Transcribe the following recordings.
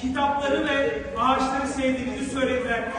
kitapları ve ağaçları sevdiğinizi söylediler.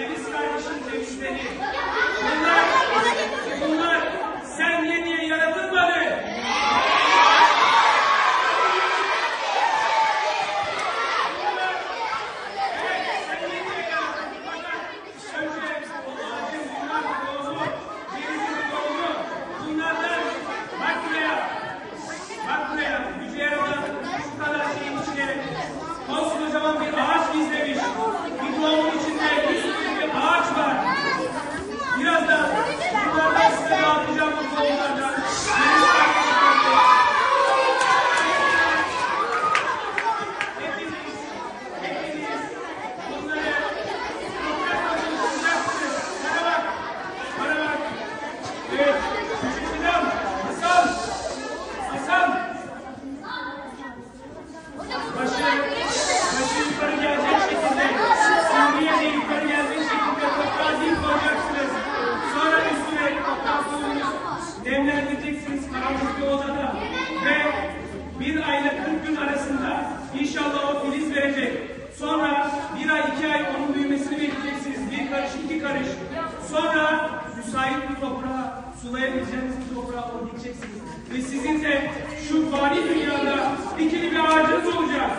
Ceviz kardeşim cevizleri. Bunlar, bunlar Edeceksiniz Karamurti Oda'da ve bir ay ile 40 gün arasında inşallah o filiz verecek. Sonra bir ay iki ay onun büyümesini bekleyeceksiniz. Bir karış iki karış. Sonra müsait bir toprağa sulayabileceğiniz bir toprağa onu dikeceksiniz. Ve sizin de şu fani dünyada dikili bir ağacınız olacak.